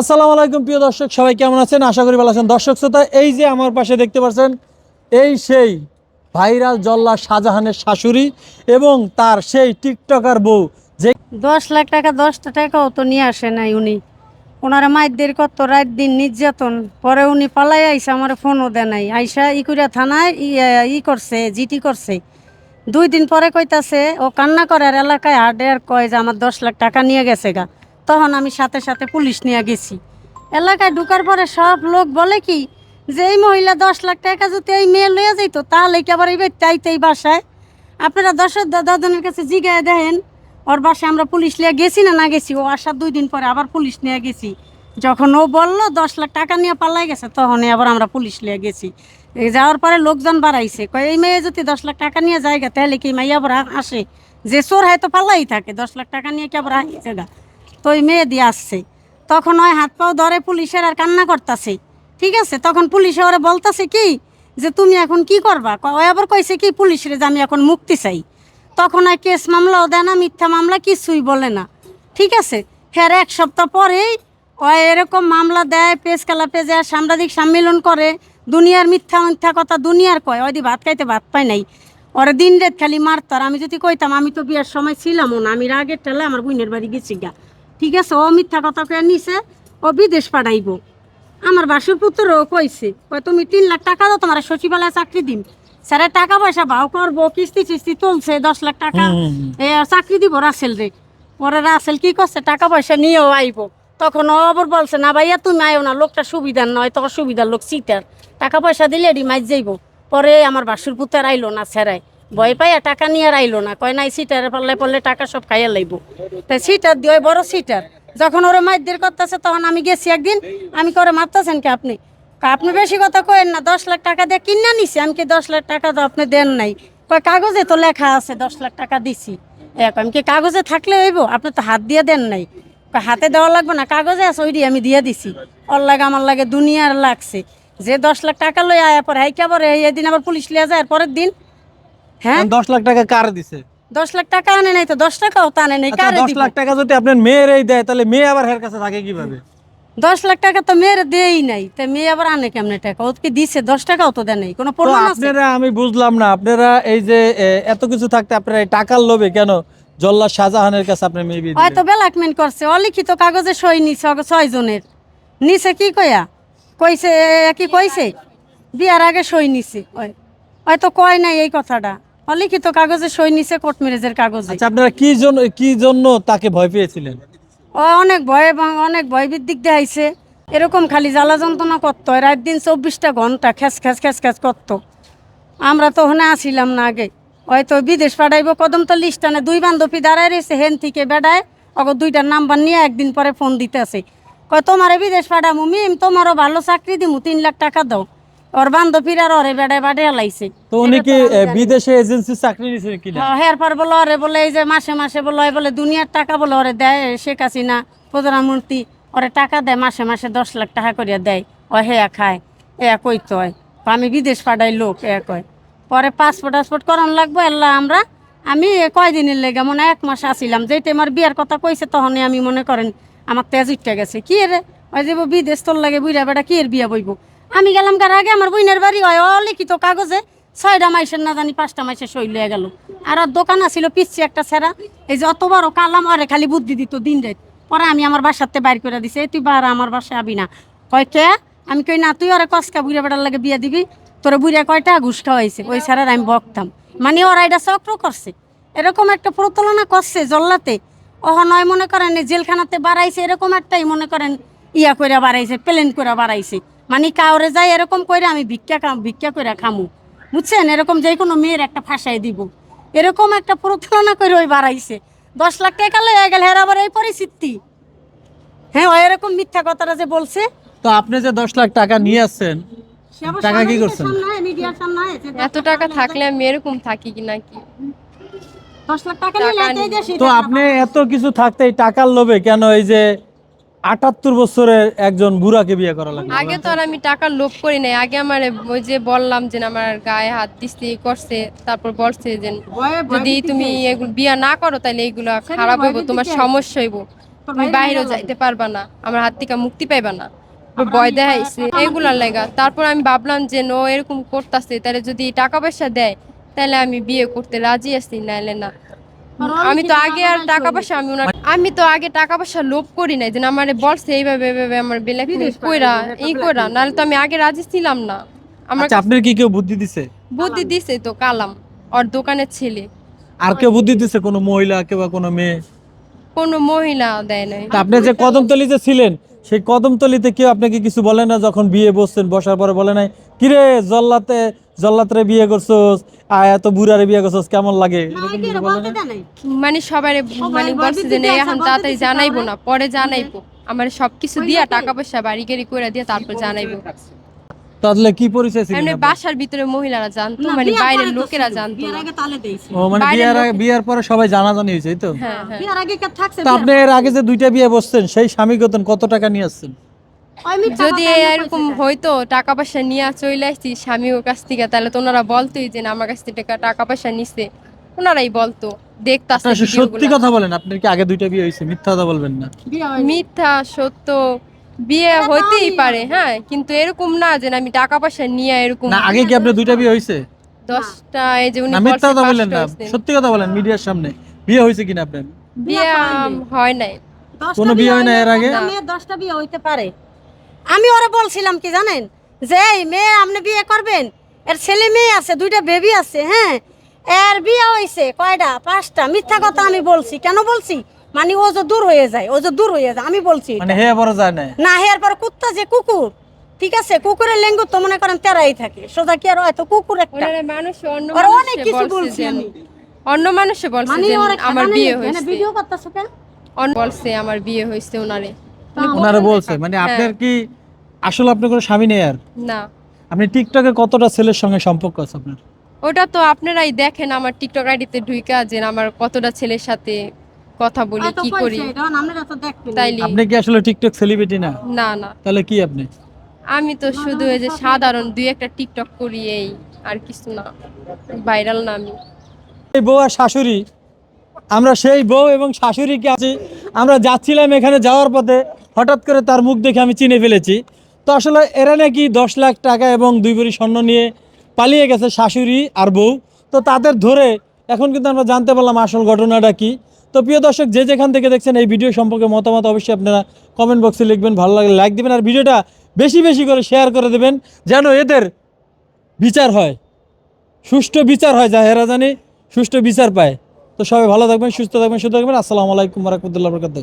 আসসালামু আলাইকুম, প্রিয় দর্শক, সবাই কেমন আছেন? আশা করি ভালো আছেন। দর্শক শ্রোতা, এই যে আমার পাশে দেখতে পাচ্ছেন, এই সেই ভাইরাল জল্লা শাহজাহানের শাশুড়ি এবং তার সেই টিকটকার বউ, যে দশ লাখ টাকা, দশটা টাকাও তো নিয়ে আসে নাই উনি। ওনারা মাইদের কত রাত দিন নির্যাতন। পরে উনি পালাই আইসা, আমার ফোনও দেয় নাই। আইসা ইকুরিয়া থানায় ই করছে, জিটি করছে। দুই দিন পরে কইতাছে, ও কান্না করে আর এলাকায় হাডে আর কয় যে আমার দশ লাখ টাকা নিয়ে গেছে গা। তখন আমি সাথে সাথে পুলিশ নিয়ে গেছি। এলাকায় ঢুকার পরে সব লোক বলে কি যে এই মহিলা দশ লাখ টাকা যদি এই মেয়ে লইয়া যাইতো তাহলে কি আবার এই চাইতে এই বাসায়? আপনারা দশের দাদাজনের কাছে জিগায় দেখেন ওর বাসায় আমরা পুলিশ নিয়ে গেছি না না গেছি? ও আসার দুই দিন পরে আবার পুলিশ নিয়ে গেছি। যখন ও বলল দশ লাখ টাকা নিয়ে পালাই গেছে তখনই আবার আমরা পুলিশ নিয়ে গেছি। যাওয়ার পরে লোকজন বাড়াইছে কয় এই মেয়ে যদি দশ লাখ টাকা নিয়ে যায় গা, তাহলে কি মাইয়া আবার আসে? যে চোর হয়তো পালাই থাকে দশ লাখ টাকা নিয়ে কি আবার আসছে গা তো ওই মেয়ে দিয়ে আসছে। তখন ওই হাত পাও ধরে পুলিশের আর কান্না করতেছে। ঠিক আছে? তখন পুলিশে ওরা বলতেছে কি? যে তুমি এখন কি করবা? ওই আবার কইছে কি, পুলিশের যে আমি এখন মুক্তি চাই। তখন আর কেস মামলাও দেয় না, মিথ্যা মামলা কিছুই বলে না। ঠিক আছে? ফের এক সপ্তাহ পরেই ওই এরকম মামলা দেয়, পেজ কালা পেজে আর সাংবাদিক সম্মেলন করে। দুনিয়ার মিথ্যা মিথ্যা কথা দুনিয়ার কয়। ওই ভাত খাইতে ভাত পাই নাই। ওরা দিন রাত খালি মারতো। আর আমি যদি কইতাম, আমি তো বিয়ের সময় ছিলামও না, আমি রাগের টেলে আমার বোনের বাড়ি গেছি গা। ঠিক আছে ও মিথ্যা কথা কয়ে নিছে ও বিদেশ পাঠাইবো। আমার বাসুর পুত্রও কইছে কয় তুমি তিন লাখ টাকা দাও তোমার সচিবালয়ে চাকরি দিম। স্যারের টাকা পয়সা ভাও করব কিস্তি চিস্তি তুলছে দশ লাখ টাকা। এ চাকরি দিব রাসেল রে। পরে রাসেল কি করছে টাকা পয়সা নিয়েও আইব। তখন ও আবার বলছে না ভাইয়া তুমি আইও না লোকটা সুবিধার নয় তখন সুবিধার লোক সিটার টাকা পয়সা দিলে এডি মাইজ যাইবো। পরে আমার বাসুর পুত্র আইলো না স্যারাই ভয় পাইয়া টাকা নিয়ে আর আইলো না। কয়, নাই, সিটারে পারলে পড়লে টাকা সব খাইয়া লাইব। তাই সিটার দিয়ে বড় সিটার, যখন ওরা মাইদের করতেছে, তখন আমি গেছি একদিন, আমি করে মারতেছেন কি আপনি? আপনি বেশি কথা কয়েন না, দশ লাখ টাকা দিয়ে কিনা নিছি। আমি কি, দশ লাখ টাকা তো আপনি দেন নাই? কয়, কাগজে তো লেখা আছে, দশ লাখ টাকা দিছি। এক আমি কি কাগজে থাকলে হইব? আপনি তো হাত দিয়ে দেন নাই। হাতে দেওয়া লাগবে না, কাগজে আছে ওইটি আমি দিয়ে দিছি। ওর লাগে, আমার লাগে দুনিয়ার লাগছে। যে দশ লাখ টাকা লই আয়া পরে হাইকা পরে এদিন আবার পুলিশ লিয়া যায় পরের দিন হ্যাঁ? দশ লাখ টাকা কার দিছে? দশ লাখ টাকা আনে নাই তো দশ টাকাও তো আনে নাই আচ্ছা কারে দশ লাখ টাকা যদি আপনার মেয়ের এই দেয় তাহলে মেয়ে আবার হের কাছে থাকে কীভাবে? দশ লাখ টাকা তো মেয়ের দেই নাই তা মেয়ে আবার আনে কেমনে টাকা? ও কি দিছে? দশ টাকাও তো দেয় নাই কোনো প্রমাণ আছে? আপনারা আমি বুঝলাম না আপনারা এই যে এত কিছু থাকতে আপনারা এই টাকার লোভে কেন জল্লা শাহজাহানের কাছে আপনার মেয়ে বিয়ে হয়তো ব্ল্যাকমেন করছে অলিখিত কাগজে সই নিছে ছয় জনের। নিছে কি কয়া কইছে এ, কি কইছে? বিয়ার আগে সই নিছে। হয়তো কয় নাই এই কথাটা। অলিখিত কাগজে সই নিছে কোর্ট ম্যারেজের কাগজে। আচ্ছা আপনারা কি জন্য কি জন্য তাকে ভয় পেয়েছিলেন? ও অনেক ভয় এবং অনেক ভয় দিক দেখাইছে এরকম খালি জ্বালা যন্ত্রণা করতো রাত দিন চব্বিশটা ঘণ্টা খ্যাস খ্যাস খ্যাস খ্যাস করতো। আমরা তো ওখানে আসিলাম না আগে। হয়তো বিদেশ পাঠাইবো কদম তো লিস্টানে দুই বান্ধবী দাঁড়ায় রয়েছে হেন থেকে বেড়ায়। অগর দুইটার নাম্বার নিয়ে একদিন পরে ফোন দিতেছে। কয় তোমারে বিদেশ পাঠামু মিম তোমারও ভালো চাকরি দিমু তিন লাখ টাকা দাও। ওর বান্ধবীর আর ওরে বেড়ায় বাড়িয়ে লাইছে। তো উনি কি বিদেশে এজেন্সি চাকরি নিয়েছেন কিনা? হেয়ার পর বলে ওরে বলে এই যে মাসে মাসে বলে বলে দুনিয়ার টাকা বলে ওরে দেয় শেখ হাসিনা প্রধানমন্ত্রী। ওরে টাকা দেয় মাসে মাসে দশ লাখ টাকা করিয়া দেয়। ও হেয়া খায় এ কইতে হয় আমি বিদেশ পাঠাই লোক এ কয়। পরে পাসপোর্ট টাসপোর্ট করান লাগবো এল্লা আমরা আমি কয়দিনের লেগে মনে এক মাস আসিলাম যেটা আমার বিয়ার কথা কইছে তখনই আমি মনে করেন আমার তেজ উঠতে গেছে। কি রে? ওই যে বিদেশ তোর লাগে বুড়া বেটা কি এর বিয়া বইব? আমি গেলাম কার আগে? আমার বইনের বাড়ি হয় অলিখিত কাগজে। ছয়টা মাইসের না জানি পাঁচটা মাইসের সই লয়ে গেল। আর দোকান আছিল পিচ্ছি একটা ছেঁড়া। এই যে অত বড় কালাম, আরে খালি বুদ্ধি দিত দিন রাত। পরে আমি আমার বাসাতে বাইর করে দিছে। তুই বার, আমার বাসায় আবি না। কয়, কে? আমি কই, না, তুই ওরে কসকা বুড়া বেটার লাগে বিয়া দিবি। তোরা বুড়া কয়টা ঘুষ খাওয়াইছে? ওই ছাড়ার আমি বকতাম। মানে ওরা এটা চক্র করছে। এরকম একটা প্রতলনা করছে জল্লাতে। ওহ, নয় মনে করেন জেলখানাতে বাড়াইছে, এরকম একটাই মনে করেন, ইয়া করে বাড়াইছে, প্লেন করে বাড়াইছে। মানে কাউরে যাই এরকম করে আমি ভিক্ষা ভিক্ষা করে খামু। বুঝছেন? এরকম যে কোনো মেয়ের একটা ফাঁসাই দিব। এরকম একটা প্রতারণা করে ওই বাড়াইছে। দশ লাখ টাকা লয়ে গেল হের আবার এই পরিস্থিতি। হ্যাঁ ওই এরকম মিথ্যা কথাটা যে বলছে। তো আপনি যে দশ লাখ টাকা নিয়ে আসছেন টাকা কি করছেন? এত টাকা থাকলে আমি এরকম থাকি কি নাকি? দশ লাখ টাকা তো আপনি এত কিছু থাকতে টাকার লোভে কেন এই যে আটাত্তর বছরের একজন বুড়াকে বিয়ে করা লাগল আগে তো আর আমি টাকার লোভ করি নাই। আগে আমার ওই যে বললাম যে আমার গায়ে হাত দিস্তি করছে তারপর বলছে যে যদি তুমি এগুলো বিয়া না করো তাহলে এইগুলো খারাপ হইব তোমার সমস্যা হইব। তুমি বাইরেও যাইতে পারবা না আমার হাত থেকে মুক্তি পাইবা না। ভয় দেখাইছে এগুলার লেগা। তারপর আমি ভাবলাম যে নো এরকম করতেছে তাহলে যদি টাকা পয়সা দেয় তাহলে আমি বিয়ে করতে রাজি আছি নাইলে না। আমি তো আগে আর টাকা পয়সা আমি ওনার আমি তো আগে টাকা পয়সা লোভ করি নাই যে আমার বলছে এইভাবে এইভাবে আমার ব্ল্যাক কইরা এই কইরা নাহলে তো আমি আগে রাজি ছিলাম না। আমার আচ্ছা আপনার কি কেউ বুদ্ধি দিছে? বুদ্ধি দিছে তো কালাম। আর দোকানের ছেলে। আর কেউ বুদ্ধি দিছে? কোনো মহিলা কেউ বা কোনো মেয়ে? কোনো মহিলা দেয় নাই। তা আপনি যে কদমতলিতে ছিলেন সেই কদমতলিতে কেউ আপনাকে কিছু বলে না যখন বিয়ে বসছেন বসার পরে বলে নাই কিরে জল্লাতে জল্লাতরে বিয়ে করছোস আয় এত বুড়ারে বিয়ে করছোস কেমন লাগে? মানে সবাই মানে বলছে যে এখন তাড়াতাড়ি জানাইবো না পরে জানাইবো। আমার সবকিছু দিয়া টাকা পয়সা বাড়ি গাড়ি করে দিয়া তারপর জানাইবো। তাহলে কি পরিচয় ছিল এমনি বাসার ভিতরে মহিলারা জানতো মানে বাইরের লোকেরা জানতো। না। ও মানে বিয়ের আগে বিয়ের পরে সবাই জানাজানি হয়েছে এই তো? হ্যাঁ হ্যাঁ। তা আপনি এর আগে যে দুইটা বিয়ে বসছেন সেই স্বামী গতন কত টাকা নিয়ে আসছেন? যদি এরকম হয়তো টাকা পয়সা নিয়ে চলে আসছি স্বামী ওর কাছ থেকে তাহলে তো ওনারা বলতোই যে আমার কাছ থেকে টাকা- টাকা পয়সা নিছে। ওনারাই বলতো দেখতাছে আপনার সত্যি কথা বলেন আপনার কি আগে দুইটা বিয়ে হয়েছে? মিথ্যা কথা বলবেন না। মিথ্যা সত্য বিয়ে হইতেই পারে হ্যাঁ কিন্তু এরকম না যে আমি টাকা পয়সা নিয়ে এরকম না আগে কি আপনার দুইটা বিয়ে হয়েছে দশটা এই যে উনি মিথ্যা কথা বললেন না। সত্যি কথা বলেন মিডিয়ার সামনে। বিয়ে হয়েছে কিনা আপনার? বিয়ে হয় নাই। কোনো বিয়ে হয় না এর আগে? দশটা বিয়ে হইতে পারে। আমি ওরা বলছিলাম কি জানেন? যে এই মেয়ে আপনি বিয়ে করবেন? এর ছেলে মেয়ে আছে দুইটা বেবি আছে হ্যাঁ? এর বিয়ে হয়েছে কয়টা? পাঁচটা? মিথ্যা কথা আমি বলছি। কেন বলছি? মানে ও যে দূর হয়ে যায় ও যে দূর হয়ে যায় আমি বলছি মানে হে বড় যায় না না হের পর কুত্তা যে কুকুর ঠিক আছে? কুকুরের লেঙ্গু তো মনে করেন তেরাই থাকে সোজা কি আর হয়তো কুকুর একটা। মানুষ অন্য অনেক কিছু বলছি আমি। অন্য মানুষে বলছে মানে যে আমার বিয়ে হয়েছে। ভিডিও করতেছো কেন? অন্য বলছে আমার বিয়ে হয়েছে ওনারে। ওনারা বলছে মানে আপনার কি আসলে আপনার কোনো স্বামী নেই আর? না। আপনি টিকটকে কতটা ছেলের সঙ্গে সম্পর্ক আছে আপনার? ওটা তো আপনারাই দেখেন আমার টিকটক আইডিতে ঢুইকা যে আমার কতটা ছেলের সাথে কথা বলি কি করি? তাইলে আপনি কি আসলে টিকটক সেলিব্রিটি না? না না। তাহলে কি আপনি? আমি তো শুধু এই যে সাধারণ দুই একটা টিকটক করি এই আর কিছু না। ভাইরাল না আমি। এই বউ আর শাশুড়ি আমরা সেই বউ এবং শাশুড়িকে আছি। আমরা যাচ্ছিলাম এখানে যাওয়ার পথে হঠাৎ করে তার মুখ দেখে আমি চিনে ফেলেছি। তো আসলে এরা নাকি দশ লাখ টাকা এবং দুই ভরি স্বর্ণ নিয়ে পালিয়ে গেছে শাশুড়ি আর বউ। তো তাদের ধরে এখন কিন্তু আমরা জানতে পারলাম আসল ঘটনাটা কি। তো প্রিয় দর্শক, যে যেখান থেকে দেখছেন এই ভিডিও সম্পর্কে মতামত অবশ্যই আপনারা কমেন্ট বক্সে লিখবেন। ভালো লাগলে লাইক দেবেন আর ভিডিওটা বেশি বেশি করে শেয়ার করে দেবেন যেন এদের বিচার হয়। সুষ্ঠু বিচার হয় যাহেরা জানি সুষ্ঠু বিচার পায়। তো সবাই ভালো থাকবেন, সুস্থ থাকবেন সুস্থ থাকবেন। আসসালামু আলাইকুম রহমতুল্লাহ বরকাত